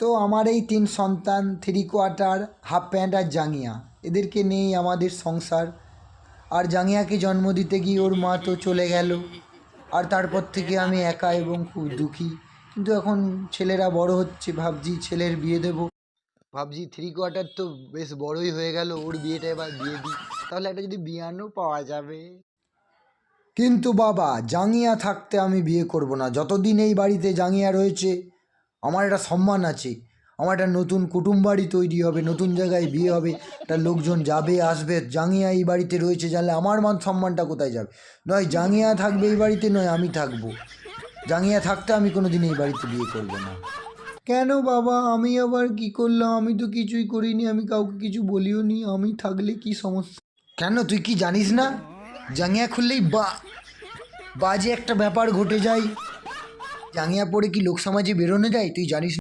তো আমার এই তিন সন্তান থ্রি কোয়ার্টার হাফ প্যান্ট আর জাঙ্গিয়া। এদেরকে নিয়েই আমাদের সংসার। আর জাঙ্গিয়াকে জন্ম দিতে গিয়ে ওর মা তো চলে গেল। আর তারপর থেকে আমি একা এবং খুব দুঃখী। কিন্তু এখন ছেলেরা বড় হচ্ছে, ভাবছি ছেলের বিয়ে দেব। ভাবছি থ্রি কোয়ার্টার তো বেশ বড়ই হয়ে গেল, ওর বিয়েটা এবার দিয়ে দিই। তাহলে একটা যদি বিয়ানও পাওয়া যাবে। কিন্তু বাবা, জাঙ্গিয়া থাকতে আমি বিয়ে করব না। যতদিন এই বাড়িতে জাঙ্গিয়া রয়েছে আমার একটা সম্মান আছে। আমার একটা নতুন কুটুম বাড়ি তৈরি হবে, নতুন জায়গায় বিয়ে হবে, একটা লোকজন যাবে, আসবে, জাঙ্গিয়া এই বাড়িতে রয়েছে জানলে আমার মান সম্মানটা কোথায় যাবে? নয়, জাঙ্গিয়া থাকবে এই বাড়িতে, নয়, আমি থাকব। জাঙ্গিয়া থাকতে আমি কোনো দিন এই বাড়িতে বিয়ে করব না। কেন বাবা? আমি আবার কি করলাম? আমি তো কিছুই করিনি, আমি কাউকে কিছু বলিও নি, আমি থাকলে কি সমস্যা? কেন তুই কি জানিস না? জাঙ্গিয়া খুললেই বা, বাজে একটা ব্যাপার ঘটে যায়। জাঙ্গিয়া পরে কি লোকসমাজে বেরোনো যায় তুই জানিস?